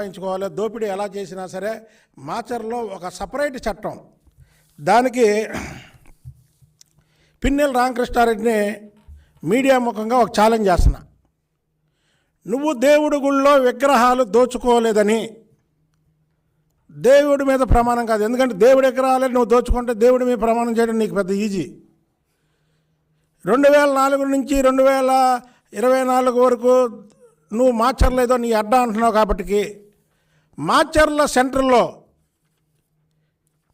సంపాదించుకోవాలి దోపిడీ ఎలా చేసినా సరే మాచర్లో ఒక సపరేట్ చట్టం. దానికి పిన్నెల రామకృష్ణారెడ్డిని మీడియా ముఖంగా ఒక ఛాలెంజ్ చేస్తున్నా. నువ్వు దేవుడి గుళ్ళో విగ్రహాలు దోచుకోలేదని. దేవుడి మీద ప్రమాణం కాదు. ఎందుకంటే దేవుడి విగ్రహాలే నువ్వు దోచుకుంటే దేవుడి మీద ప్రమాణం చేయడం నీకు పెద్ద ఈజీ. రెండు వేల నాలుగు నుంచి రెండు వేల ఇరవై నాలుగు వరకు నువ్వు మార్చర్లేదో నీ అడ్డా అంటున్నావు కాబట్టికి మాచర్ల సెంటర్లో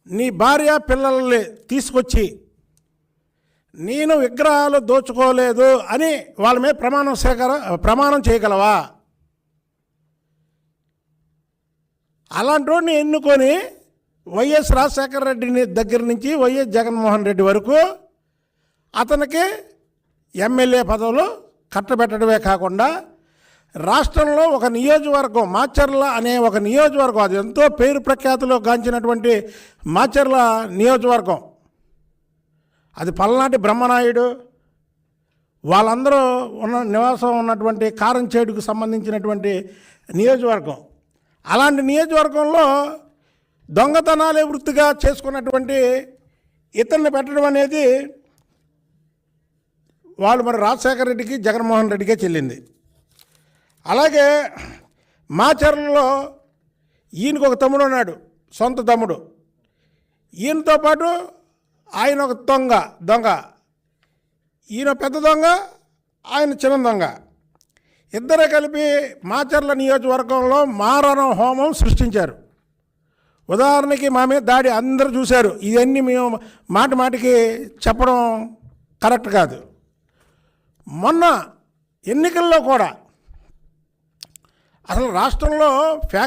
నీ భార్య పిల్లల్ని తీసుకొచ్చి నేను విగ్రహాలు దోచుకోలేదు అని వాళ్ళ మీద ప్రమాణం సేకర ప్రమాణం చేయగలవా? అలాంటి వాడిని ఎన్నుకొని వైఎస్ రాజశేఖర రెడ్డిని దగ్గర నుంచి వైఎస్ జగన్మోహన్ రెడ్డి వరకు అతనికి ఎమ్మెల్యే పదవులు కట్టబెట్టడమే కాకుండా రాష్ట్రంలో ఒక నియోజకవర్గం మాచర్ల అనే ఒక నియోజకవర్గం అది ఎంతో పేరు ప్రఖ్యాతిలో గాంచినటువంటి మాచర్ల నియోజకవర్గం. అది పల్నాటి బ్రహ్మనాయుడు వాళ్ళందరూ ఉన్న నివాసం ఉన్నటువంటి కారంచేడుకు సంబంధించినటువంటి నియోజకవర్గం. అలాంటి నియోజకవర్గంలో దొంగతనాలే వృత్తిగా చేసుకున్నటువంటి ఇతన్ని పెట్టడం అనేది వాళ్ళు మరి రాజశేఖర రెడ్డికి జగన్మోహన్ రెడ్డికే చెల్లింది. అలాగే మాచర్లలో ఈయనకు ఒక తమ్ముడు ఉన్నాడు సొంత తమ్ముడు. ఈయనతో పాటు ఆయన ఒక దొంగ దొంగ. ఈయన పెద్ద దొంగ ఆయన చిన్న దొంగ. ఇద్దరే కలిపి మాచర్ల నియోజకవర్గంలో మారణ హోమం సృష్టించారు. ఉదాహరణకి మా మీద దాడి అందరూ చూశారు. ఇవన్నీ మేము మాట మాటికి చెప్పడం కరెక్ట్ కాదు. మొన్న ఎన్నికల్లో కూడా అసలు రాష్ట్రంలో ఫ్యా